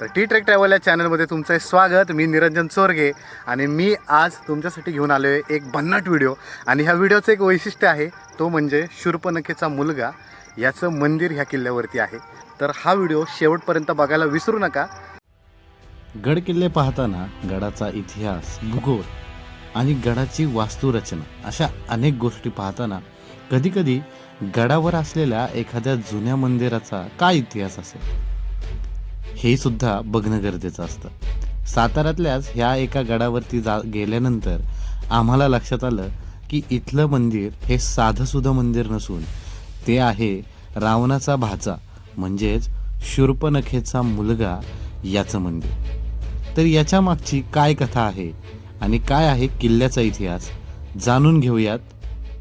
तर T trek travel या चॅनलमध्ये तुमचं स्वागत. मी निरंजन चोरगे आणि मी आज तुमच्यासाठी घेऊन आलो आहे एक भन्नाट व्हिडिओ. आणि ह्या व्हिडिओचं एक वैशिष्ट्य आहे तो म्हणजे शूर्पनखेचा मुलगा याचं मंदिर ह्या किल्ल्यावरती आहे. तर हा व्हिडिओ शेवटपर्यंत बघायला विसरू नका. गड किल्ले पाहताना गडाचा इतिहास भूगोल आणि गडाची वास्तुरचना अशा अनेक गोष्टी पाहताना कधीकधी गडावर असलेल्या एखाद्या जुन्या मंदिराचा काय इतिहास असेल? हे सुद्धा बघणं गरजेचं असतं. साताऱ्यातल्याच ह्या एका गडावरती जा गेल्यानंतर आम्हाला लक्षात आलं की इथलं मंदिर हे साधंसुधं मंदिर नसून ते आहे रावणाचा भाचा म्हणजेच शूर्पनखेचा मुलगा याचं मंदिर. तर याच्या मागची काय कथा आहे आणि काय आहे किल्ल्याचा इतिहास जाणून घेऊयात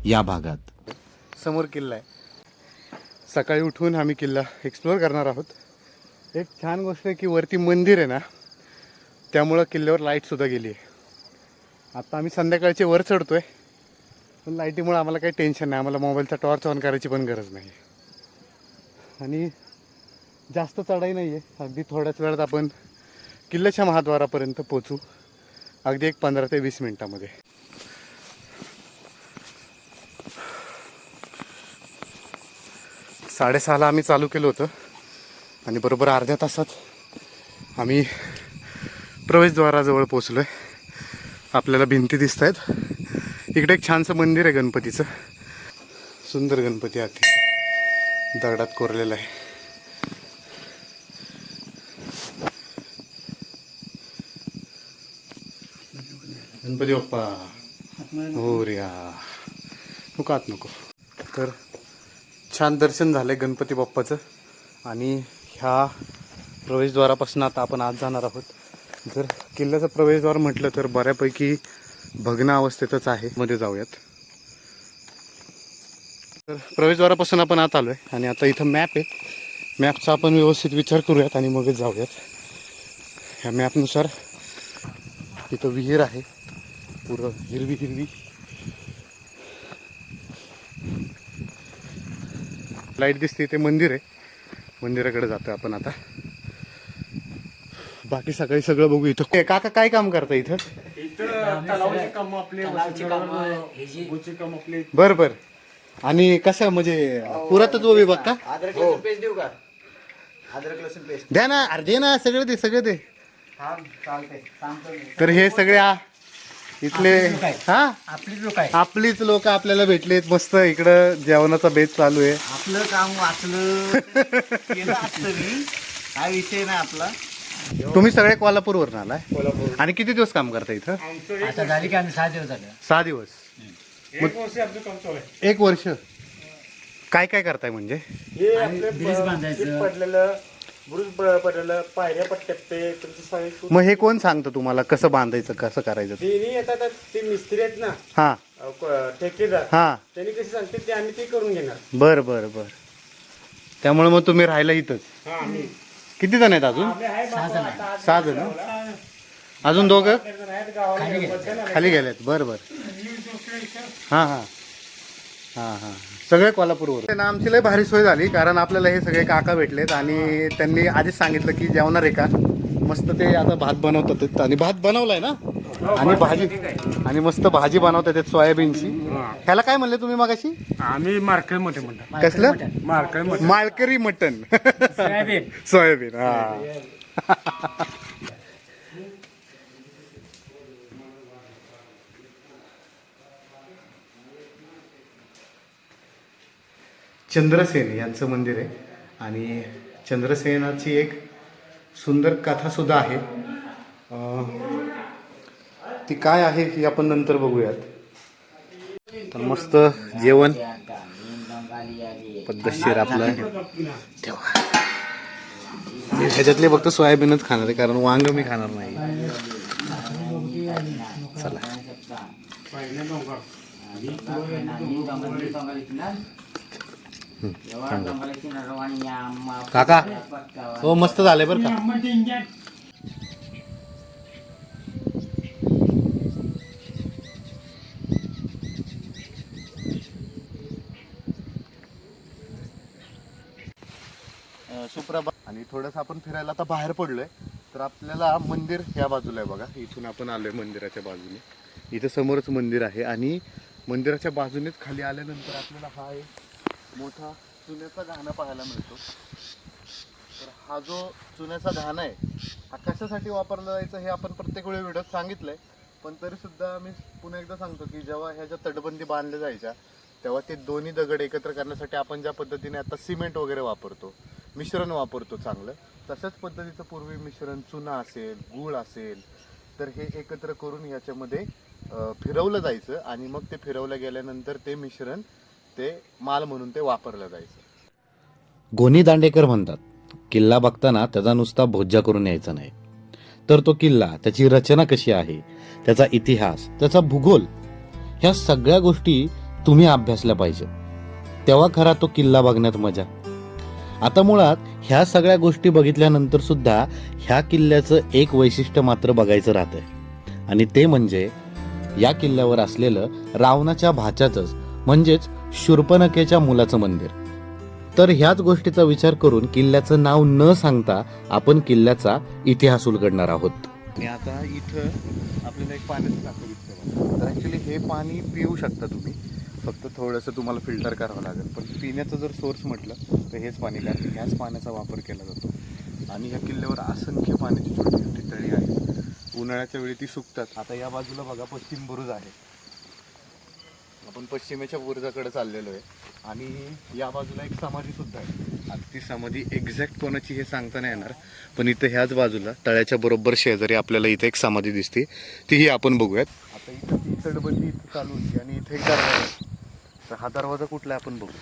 या भागात. समोर किल्ला आहे. सकाळी उठून आम्ही किल्ला एक्सप्लोअर करणार आहोत. एक छान गोष्ट आहे की वरती मंदिर आहे ना त्यामुळं किल्ल्यावर लाईटसुद्धा गेली आहे. आता आम्ही संध्याकाळचे वर चढतो आहे पण लाईटीमुळे आम्हाला काही टेन्शन नाही. आम्हाला मोबाईलचा टॉर्च ऑन करायची पण गरज नाही. आणि जास्त चढाई नाही आहे अगदी थोड्याच वेळात आपण किल्ल्याच्या महाद्वारापर्यंत पोचू अगदी एक पंधरा ते वीस मिनटामध्ये. साडेसहाला आम्ही चालू केलं होतं. आणि बरोबर अर्ध्या तासात आम्ही प्रवेशद्वाराजवळ पोचलो आहे आपल्याला भिंती दिसत आहेत इकडे एक छानसं मंदिर आहे गणपतीचं. सुंदर गणपती अति दगडात कोरलेलं आहे. गणपती बाप्पा. हो रे नको आत नको. तर छान दर्शन झालं गणपती बाप्पाचं. आणि ह्या प्रवेशद्वारापासून आता आपण आज जाणार आहोत. जर किल्ल्याचं प्रवेशद्वार म्हटलं तर बऱ्यापैकी भग्न अवस्थेतच आहे. मध्ये जाऊयात. तर प्रवेशद्वारापासून आपण आत आलो आहे आणि आता इथं मॅप आहे. मॅपचा आपण व्यवस्थित विचार करूयात आणि मगच जाऊयात. ह्या मॅपनुसार इथं विहीर आहे. पुरं हिरवी हिरवी. लाइट दिसते ते मंदिर आहे. मंदिराकडे जातो आपण आता. बाकी सकाळी सगळं बघू इथं. काका काय काम करता इथं? बर बर. आणि कसं म्हणजे पुरातत्व विभाग का? द्या ना अरे दे ना सगळं दे सगळं दे. हा तर हे सगळे इथले हा? आपलीच लोक आहे आपलीच लोक आपल्याला भेटलेत मस्त इकडं जेवणाचा बेत चालू आहे. आपलं काम वाचलं हा विषय नाही आपला. तुम्ही सगळे कोल्हापूरवरून आलाय? आणि किती दिवस काम करता इथं? आता झाली की आम्ही सहा दिवस झाले. सहा दिवस. एक वर्ष काय काय करताय म्हणजे? हे ब्रिज बांधायचं. पडलेलं बुरुज प- पडलेलं पायऱ्या पट्ट्यात ते तुमचं सगळे मग हे कोण सांगतं तुम्हाला? कसं बांधायचं कसं करायचं? ते? येतात ते मिस्त्री आहेत ना. हा. अ, क- ठेकेदार. हा. त्यांनी कसे सांगते ते आम्ही ते करून घेणार. बर बर बर. त्यामुळे मग तुम्ही राहायला इथंच. हा आम्ही किती जण आहेत अजून? आपले आहे बाबा, आता आज सहा जण. अजून दोघं? आहेत गावाला ना. खाली गेलेत. बर बर. हा हा. हा हा. सगळे कोल्हापूरवर ना आमची लय भारी सोय झाली कारण आपल्याला हे सगळे काका भेटलेत आणि त्यांनी आधीच सांगितलं की जेवणार आहे का? मस्त ते आता भात बनवतात. आणि भात बनवलाय ना? आणि भाजी. आणि मस्त भाजी बनवतात सोयाबीनची. ह्याला काय म्हणले तुम्ही मगाशी? आम्ही मार्केटमध्ये म्हणतो. कसलं? मार्केट माळकरी मटन सोयाबीन. सोयाबीन हा. चंद्रसेन यांचं मंदिर आहे. आणि चंद्रसेनाची एक सुंदर कथासुद्धा आहे. ती काय आहे ही आपण नंतर बघूयात. तर मस्त जेवण. पद्धतशीर आपलं. तेव्हा. मी ह्याच्यातले फक्त सोयाबीनच खाणार आहे कारण वांग मी खाणार नाही. चला. काका हो मस्त झाले बरं का? सुप्रभा आणि थोडंसं आपण फिरायला आता बाहेर पडलोय तर आपल्याला मंदिर या बाजूला आहे बघा. इथून आपण आलोय मंदिराच्या बाजूने. इथं समोरच मंदिर आहे आणि मंदिराच्या बाजूनेच खाली आल्यानंतर आपल्याला हा एक मोठा चुन्याचा घाणा पाहायला मिळतो. तर हा जो चुन्याचा घाणा आहे हा कशासाठी वापरला जायचा हे आपण प्रत्येक वेळी व्हिडिओत सांगितलंय. पण तरी सुद्धा मी पुन्हा एकदा सांगतो की जेव्हा ह्याच्या तटबंदी बांधल्या जायच्या तेव्हा ते दोन्ही दगड एकत्र करण्यासाठी आपण ज्या पद्धतीने आता सिमेंट वगैरे वापरतो मिश्रण वापरतो चांगलं तशाच पद्धतीचं पूर्वी मिश्रण चुना असेल गूळ असेल तर हे एकत्र करून याच्यामध्ये फिरवलं जायचं आणि मग ते फिरवलं गेल्यानंतर ते मिश्रण ते माल म्हणून ते वापरलं जायचं. गोनी दांडेकर म्हणतात किल्ला बघताना त्याचा नुसता भोज्जा करून यायचा नाही. तर तो किल्ला त्याची रचना कशी आहे त्याचा इतिहास त्याचा भूगोल ह्या सगळ्या गोष्टी तुम्ही अभ्यासल्या पाहिजे तेव्हा खरा तो किल्ला बघण्यात मजा. आता मुळात ह्या सगळ्या गोष्टी बघितल्यानंतर सुद्धा ह्या किल्ल्याचं एक वैशिष्ट्य मात्र बघायचं राहतंय. आणि ते म्हणजे या किल्ल्यावर असलेलं रावणाच्या भाच्याचंच म्हणजेच शूर्पणखेच्या मुलाचं मंदिर. तर ह्याच गोष्टीचा विचार करून किल्ल्याचं नाव न सांगता आपण किल्ल्याचा इतिहास उलगडणार आहोत. आणि आता इथं आपल्याला एक पाण्याचं टाकू दिसतं तर ॲक्च्युली हे पाणी पिऊ शकता तुम्ही. फक्त थोडंसं तुम्हाला फिल्टर करावं लागेल. पण पिण्याचं जर सोर्स म्हटलं तर हेच पाणी कारण ह्याच पाण्याचा वापर केला जातो. आणि ह्या किल्ल्यावर असंख्य पाण्याची छोटी छोटी तळी आहे उन्हाळ्याच्या वेळी ती सुकतात. आता या बाजूला बघा पश्चिम बुरुज आहे. आपण पश्चिमेच्या बुरुजाकडे चाललेलो आहे. आणि या बाजूला एक समाधी सुद्धा आहे. आता ती समाधी एक्झॅक्ट कोणाची हे सांगता नाही येणार पण इथं ह्याच बाजूला तळ्याच्या बरोबर शेजारी आपल्याला इथे एक समाधी दिसते. तीही आपण बघूयात. आता इथं ती तटबंदी इथं चालू होती आणि इथे एक दरवाजा आहे. तर हा दरवाजा कुठला आहे आपण बघू.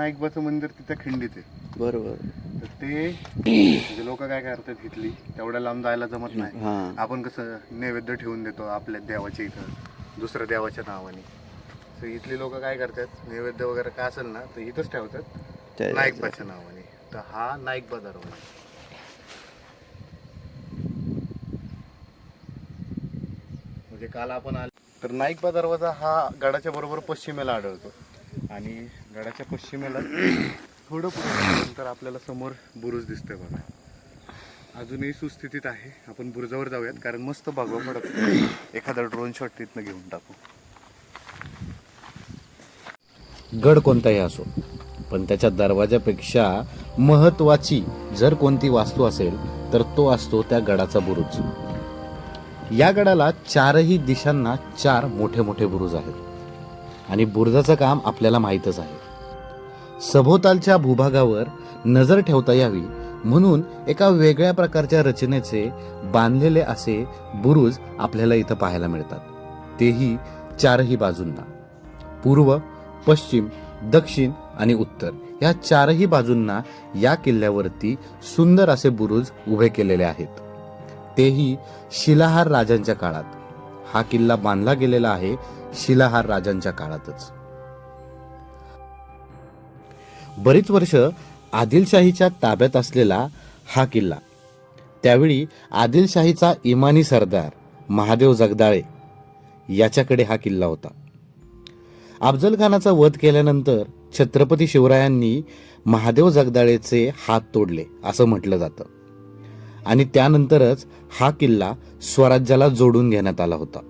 नाईकबाचं मंदिर तिथं खिंडीत आहे. बरोबर. तर ते म्हणजे लोक काय करतात इथली तेवढ्या लांब जायला जमत नाही. हा. आपण कसं नैवेद्य ठेवून देतो आपल्या देवाच्या इथं दुसऱ्या देवाच्या नावाने. तर इथली लोक काय करतात नैवेद्य वगैरे काय असेल ना तर इथंच ठेवतात त्या- नाईकबाच्या नावाने. तर हा नाईकबा दरवाजा म्हणजे काल आपण आलो तर नाईकबा दरवाजा हा गडाच्या बरोबर पश्चिमेला आढळतो. आणि गडाच्या पश्चिमेला थोडं पुढे गेल्यानंतर आपल्याला समोर बुरुज दिसतोय बघा. अजूनही सुस्थितीत आहे. आपण बुरुजावर जाऊयात कारण मस्त भगवा पडत एखादा ड्रोन शॉट तिथनं घेऊन टाकू. गड कोणताही असो पण त्याच्या दरवाजापेक्षा महत्वाची जर कोणती वास्तू असेल तर तो असतो त्या गडाचा बुरुज. या गडाला चारही दिशांना चार मोठे मोठे बुरुज आहेत. आणि बुरुजाचं काम आपल्याला माहीतच आहे. सभोवतालच्या भूभागावर नजर ठेवता यावी म्हणून एका वेगळ्या प्रकारच्या रचनेचे बांधलेले असे बुरुज आपल्याला इथं पाहायला मिळतात. तेही चारही बाजूंना. पूर्व पश्चिम दक्षिण आणि उत्तर या चारही बाजूंना या किल्ल्यावरती सुंदर असे बुरुज उभे केलेले आहेत. तेही शिलाहार राजांच्या काळात. हा किल्ला बांधला गेलेला आहे शिलाहार राजांच्या काळातच. बरीच वर्ष आदिलशाहीच्या ताब्यात असलेला हा किल्ला. त्यावेळी आदिलशाहीचा इमानी सरदार महादेव जगदाळे याच्याकडे हा किल्ला होता. अफजल खानाचा वध केल्यानंतर छत्रपती शिवरायांनी महादेव जगदाळेचे हात तोडले असं म्हटलं जातं. आणि त्यानंतरच हा किल्ला स्वराज्याला जोडून घेण्यात आला होता.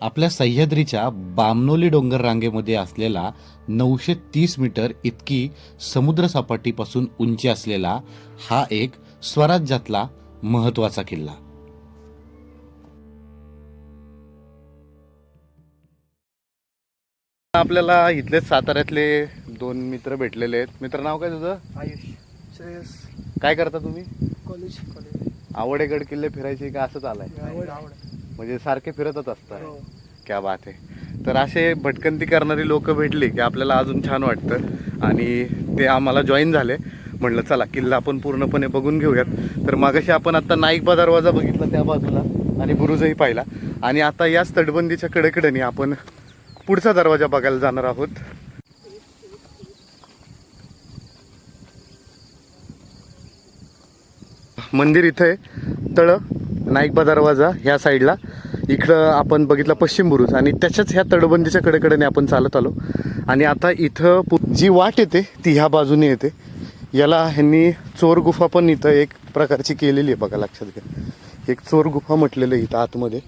आपल्या सह्याद्रीच्या बामनोली डोंगर रांगेमध्ये असलेला नऊशे तीस मीटर इतकी समुद्रसपाटीपासून उंची असलेला हा एक स्वराज्यातला महत्त्वाचा किल्ला. आपल्याला इथलेच साताऱ्यातले दोन मित्र भेटलेले आहेत. मित्र नाव काय तुझं? आयुष. श्रेयस. काय करता तुम्ही? College college. आवड आहे गड किल्ले फिरायची का असंच आलाय म्हणजे सारखे फिरतच असतात. क्या बात आहे. तर असे भटकंती करणारी लोक भेटली की आपल्याला अजून छान वाटतं. आणि ते आम्हाला जॉईन झाले. म्हणलं चला किल्ला आपण पूर्णपणे बघून घेऊयात. तर मागाशी आपण आता नाईकबा दरवाजा बघितला त्या बाजूला आणि बुरुजही पाहिला. आणि आता याच तटबंदीच्या कडेकडेने आपण पुढचा दरवाजा बघायला जाणार आहोत. मंदिर इथं आहे तळं नाईकबा दरवाजा ह्या साईडला. इकडं आपण बघितलं पश्चिम बुरुज आणि त्याच्याच ह्या तटबंदीच्या कडेकडेने आपण चालत आलो. आणि आता इथं पु- जी वाट येते ती ह्या बाजूने येते. याला ह्यांनी चोर गुफा पण इथं एक प्रकारची केलेली आहे बघा लक्षात घ्या. एक चोर गुफा म्हटलेलं आहे इथं आतमध्ये.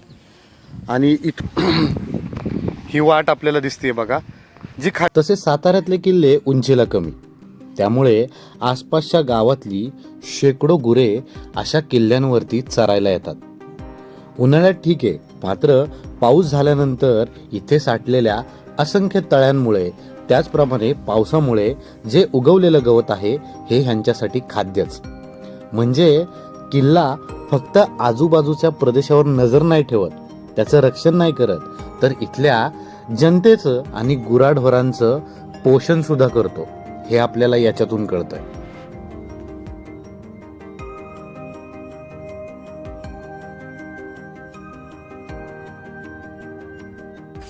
आणि इथ ही वाट आपल्याला दिसते बघा. जी खा तसे साताऱ्यातले किल्ले उंचीला कमी. त्यामुळे आसपासच्या गावातली शेकडो गुरे अशा किल्ल्यांवरती चरायला येतात. उन्हाळ्यात ठीक आहे मात्र पाऊस झाल्यानंतर इथे साठलेल्या असंख्य तळ्यांमुळे त्याचप्रमाणे पावसामुळे जे उगवलेलं गवत आहे हे ह्यांच्यासाठी खाद्यच. म्हणजे किल्ला फक्त आजूबाजूच्या प्रदेशावर नजर नाही ठेवत त्याचं रक्षण नाही करत तर इथल्या जनतेचं आणि गुराढोरांचं पोषण सुद्धा करतो. हे आपल्याला याच्यातून कळतंय.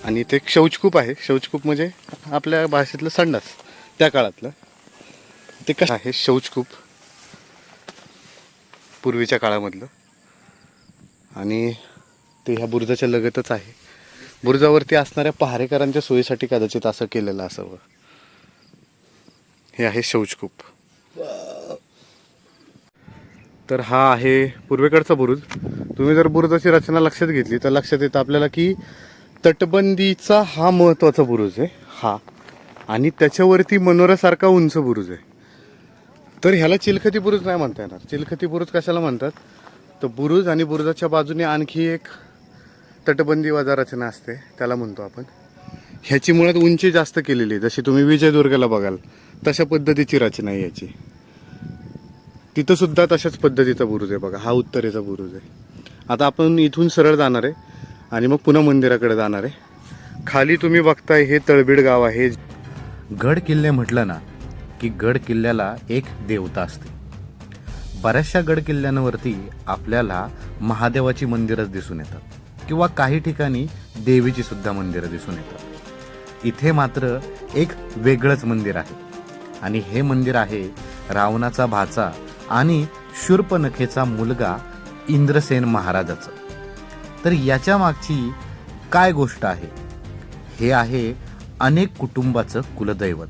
आणि ते एक शौचकूप आहे. शौचकूप म्हणजे आपल्या भाषेतलं संडास त्या काळातलं. ते कसं आहे शौचकूप. पूर्वीच्या काळामधलं. आणि ते ह्या बुरुजाच्या लगतच आहे. बुरुजावरती असणाऱ्या पहारेकरांच्या सोयीसाठी कदाचित असं केलेलं असावं. हे आहे शौचकूप. तर हा आहे पूर्वेकडचा बुरुज. तुम्ही जर बुरुजाची रचना लक्षात घेतली तर लक्षात येतं आपल्याला की तटबंदीचा हा महत्त्वाचा बुरुज आहे. हा. आणि त्याच्यावरती मनोरासारखा उंच बुरुज आहे. तर ह्याला चिलखती बुरुज नाही म्हणता येणार. चिलखती बुरुज कशाला म्हणतात? तर बुरुज आणि बुरुजाच्या बाजूने आणखी एक तटबंदी वजा रचना असते. त्याला म्हणतो आपण. ह्याची मुळात उंची जास्त केलेली आहे. जशी तुम्ही विजयदुर्गला बघाल तशा पद्धतीची रचना आहे याची. तिथं सुद्धा तशाच पद्धतीचा बुरुज आहे बघा. हा उत्तरेचा बुरुज आहे. आता आपण इथून सरळ जाणार आहे आणि मग पुन्हा मंदिराकडे जाणार आहे. खाली तुम्ही बघताय हे तळबीड गाव आहे. गड किल्ले म्हटलं ना की गड किल्ल्याला एक देवता असते. बऱ्याचशा गड किल्ल्यांवरती आपल्याला महादेवाची मंदिरच दिसून येतात. किंवा काही ठिकाणी देवीची सुद्धा मंदिरं दिसून येतात. इथे मात्र एक वेगळंच मंदिर आहे. आणि हे मंदिर आहे रावणाचा भाचा आणि शूर्पनखेचा मुलगा इंद्रसेन महाराजाचं. तर याच्या मागची काय गोष्ट आहे? हे आहे अनेक कुटुंबाचं कुलदैवत.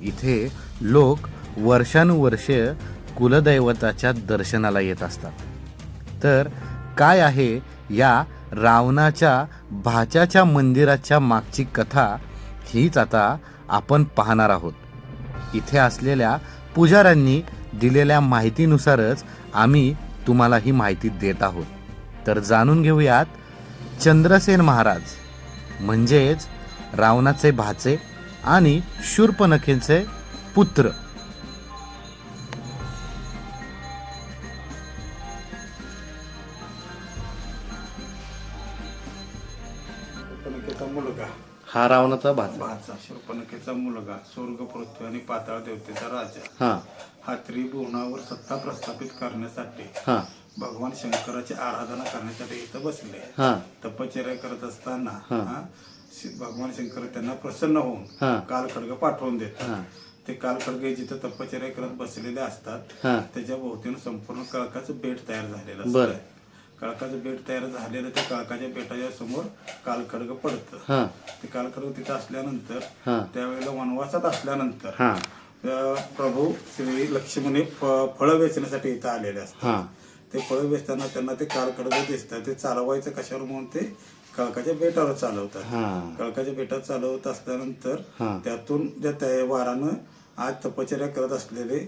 इथे लोक वर्षानुवर्षे कुलदैवताच्या दर्शनाला येत असतात. तर काय आहे या रावणाच्या भाच्याच्या मंदिराच्या मागची कथा हीच आता आपण पाहणार आहोत. इथे असलेल्या पुजाऱ्यांनी दिलेल्या माहितीनुसारच आम्ही तुम्हाला ही माहिती देत आहोत. तर जाणून घेऊयात चंद्रसेन महाराज म्हणजेच रावणाचे भाचे आणि शूर्पनखेचे पुत्र. हा रावणाचा भाचा भाचा शूर्पणखेचा मुलगा स्वर्ग पृथ्वी आणि पाताळ देवतेचा राजा हा हा त्रिभुवनावर सत्ता प्रस्थापित करण्यासाठी हा भगवान शंकराची आराधना करण्यासाठी इथं बसले हा तपश्चर्या करत असताना हा. भगवान शंकर त्यांना प्रसन्न हा. होऊन कालखड्ग पाठवून हा. देतात ते कालखड्ग जिथं तपश्चर्या करत बसलेले असतात हा. त्याच्या भोवतीनं संपूर्ण कळकाचं बेट तयार झालेलं बरं. असतं कळकाचं बेट तयार झालेलं त्या कळकाच्या बेटाच्या समोर कालखड्ग पडतं. ते कालखड्ग तिथं असल्यानंतर हा. त्यावेळेला वनवासात असल्यानंतर प्रभू श्री लक्ष्मणी फळं वेचण्यासाठी इथं आलेले असतात. हा. ते फळं वेचताना त्यांना ते कालकडे दिसतात. ते चालवायचं कशावर म्हणून ते कळकाच्या बेटावर चालवतात. कळकाच्या बेटावर चालवत असल्यानंतर. त्यातून ज्या त्या वारानं आज तपश्चर्या करत असलेले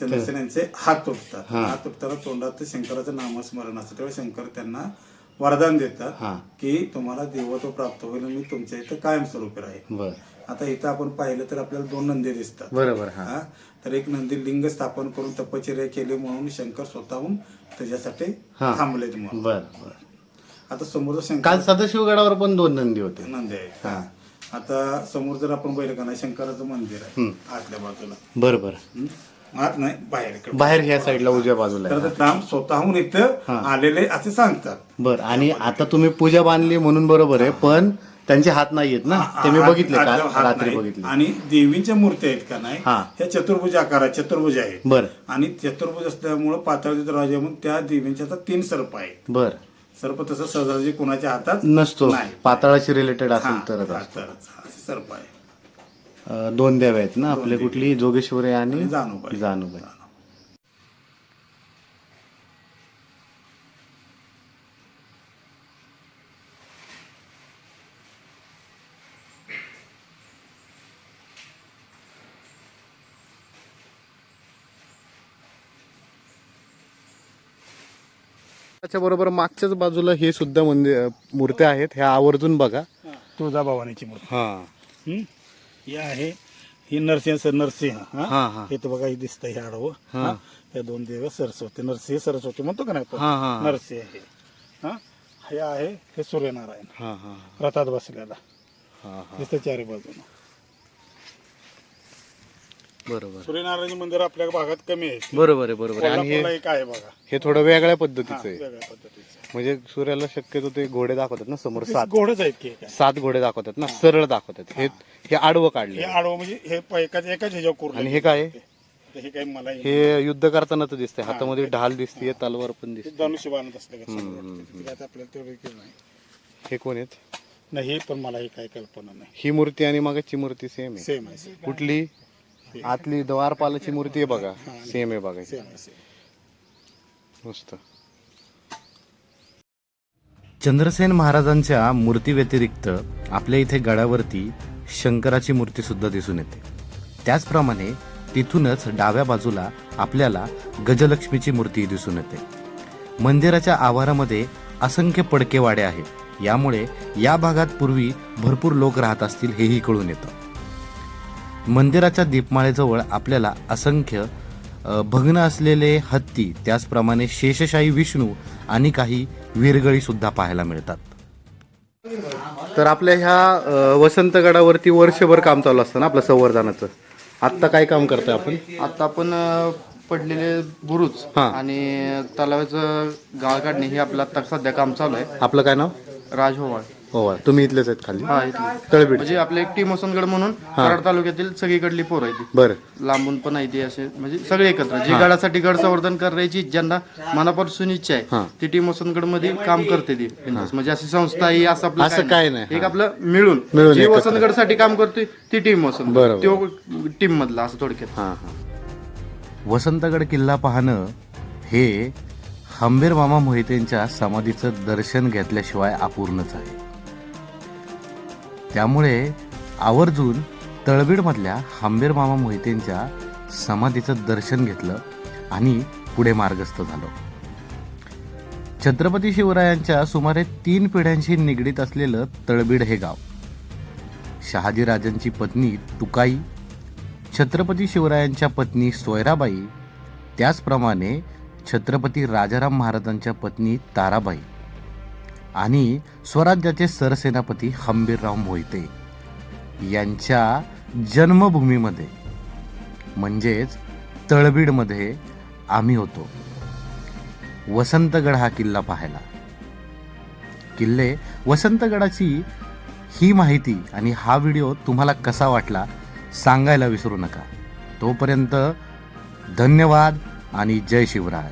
चंद्रसेन यांचे हात तुटतात. हात तुटताना तोंडात शंकराचं नामस्मरण असतं. तेव्हा शंकर त्यांना वरदान देतात. की तुम्हाला देवत्व प्राप्त होईल मी तुमच्या इथं कायमस्वरूपी राहील. आता इथं आपण पाहिलं तर आपल्याला दोन नंदी दिसतात. बरोबर हा. तर एक नंदी लिंग स्थापन करून तपश्चर्या केली म्हणून शंकर स्वतःहून त्याच्यासाठी. थांबलेत म्हणून. आता समोरचा शंकर सदाशिवगडावर पण दोन नंदी होते. नंदी आहेत. हा. आता समोर जर आपण बैल का नाही शंकराचं मंदिर आहे आतल्या बाजूला. बर बर. हं? आत नाही बाहेर ह्या साईडला उजव्या बाजूला तर आहे. ते राम स्वतःहून इथं आलेले असे सांगतात बर आणि आता तुम्ही पूजा बांधली म्हणून बरोबर आहे पण त्यांचे हात नाही आहेत ना ते मी बघितले काल हात- रात्री नाही. बघितले आणि देवींच्या मूर्त्या आहेत का नाही हा. ह्या चतुर्भुज आकारात चतुर्भुज आहेत बर आणि चतुर्भुज असल्यामुळे पाताळीत राजा म्हणून त्या देवींच्या हातात तीन सर्प आहेत बर सर्प तसं सहजासहजी कोणाच्या हातात नसतो नाही. पाताळाशी रिलेटेड हा, असेल तरच हा, असतो. तरच. असे सर्प आहे दोन देव आहेत ना आपले. कुठली? जोगेश्वरी आणि आणि जानूबाई. जानूबाई. त्याच्या बरोबर मागच्याच बाजूला हे सुद्धा मंदिर मूर्त्या आहेत. ह्या आवर्जून बघा. तुळजाभवानीची मूर्ती. हा. हं? आहे ही नरसिंह सर नरसिंह हा, हा हा. तर बघा हे दिसतं हे आडवं. हा? त्या दोन देव सरस्वती नरसिंह सरस्वती म्हणतो का नाही आपण? हा, हा. नरसिंह हे हा हे आहे हे सूर्यनारायण हा हा रथात बसलेला हा हा दिसतं चारी बाजून बरोबर. सूर्यनारायण मंदिर आपल्या भागात कमी आहे. बरोबर आहे बरोबर आहे. आणि कोल्हापूरला हे एक आहे बघा. हे थोडं वेगळ्या हा, पद्धतीचं आहे. वेगळ्या पद्धतीचं म्हणजे सूर्याला शक्यतो ते घोडे दाखवतात ना समोर सात. घोडच आहेत की हे काय सात घोडे दाखवतात ना सरळ दाखवतात. हे हे. आडवं हे काढले आडवं म्हणजे हे प- एकाच एकाच ह्याच्यावर कोरलं आणि हे काय आहे? हे काही मला हे युद्ध करताना तर दिसतंय हातामध्ये ढाल दिसते तलवार पण दिसते धनुष्य बांधत असलं का चांगलं वाटतं. ते काय आता आपल्याला तेवढं काही नाही. हे कोण आहेत? नाही हे पण मला ही काही कल्पना नाही. ही मूर्ती आणि मागाची मूर्ती सेम आहे सेम आहे. कुठली? आतली द्वारपालाची मूर्ती आहे बघा. सेम आहे बघा. सेम मस्त. चंद्रसेन महाराजांच्या मूर्ती व्यतिरिक्त आपल्या इथे गडावरती शंकराची मूर्ती सुद्धा दिसून येते. त्याचप्रमाणे तिथूनच डाव्या बाजूला आपल्याला गजलक्ष्मीची मूर्ती दिसून येते. मंदिराच्या आवारामध्ये असंख्य पडकेवाडे आहेत. यामुळे या भागात पूर्वी भरपूर लोक राहत असतील हेही कळून येतं. मंदिराच्या दीपमाळेजवळ आपल्याला असंख्य भग्न असलेले हत्ती त्याचप्रमाणे शेषशाही विष्णू आणि काही वीरगळी सुद्धा पाहायला मिळतात. तर आपल्या ह्या वसंतगडावरती वर्षभर काम चालू असतं ना आपलं संवर्धनाचं? आत्ता काय काम करतोय आपण? आता आपण पडलेले बुरुज हा. आणि तलावाचं गाळ काढणे हे आपलं आता सध्या काम चालू आहे. आपलं काय नाव? राजहोवाळ हो तुम्ही इथलेच आहेत खाली. हा इथली तळबीड. म्हणजे आपले एक टीम वसंतगड म्हणून कराड तालुक्यातील सगळीकडली पोरं आहे बरं. लांबून पण आहे ती असे म्हणजे सगळे एकत्र. जे गडासाठी गड संवर्धन करायची ज्यांना मनापासून इच्छा हा. आहे ती टीम वसंतगडमध्ये काम करते ती. म्हणजे अशी संस्था ही असं आपलं असं काय नाही, एक हा. आपलं मिळून. जी. वसंतगडसाठी काम करतोय ती टीम वसंत. तो टीम मधला असं थोडक्यात. हां हां. वसंतगड किल्ला पाहणं हे हंबीर मामा मोहितेंच्या समाधीचं दर्शन घेतल्याशिवाय अपूर्णच आहे. त्यामुळे आवर्जून तळबीडमधल्या हांबेर मामा मोहितेंच्या समाधीचं दर्शन घेतलं आणि पुढे मार्गस्थ झालो. छत्रपती शिवरायांच्या सुमारे तीन पिढ्यांशी निगडीत असलेलं तळबीड हे गाव. शहाजीराजांची पत्नी तुकाई छत्रपती शिवरायांच्या पत्नी सोयराबाई त्याचप्रमाणे छत्रपती राजाराम महाराजांच्या पत्नी ताराबाई आणि स्वराज्याचे सरसेनापती हंबीरराव मोहिते यांच्या जन्मभूमीमध्ये म्हणजेच तळबीडमध्ये आम्ही होतो. वसंतगड हा किल्ला पाहायला. किल्ले वसंतगडाची ही माहिती आणि हा व्हिडिओ तुम्हाला कसा वाटला सांगायला विसरू नका. तोपर्यंत धन्यवाद आणि जय शिवराय.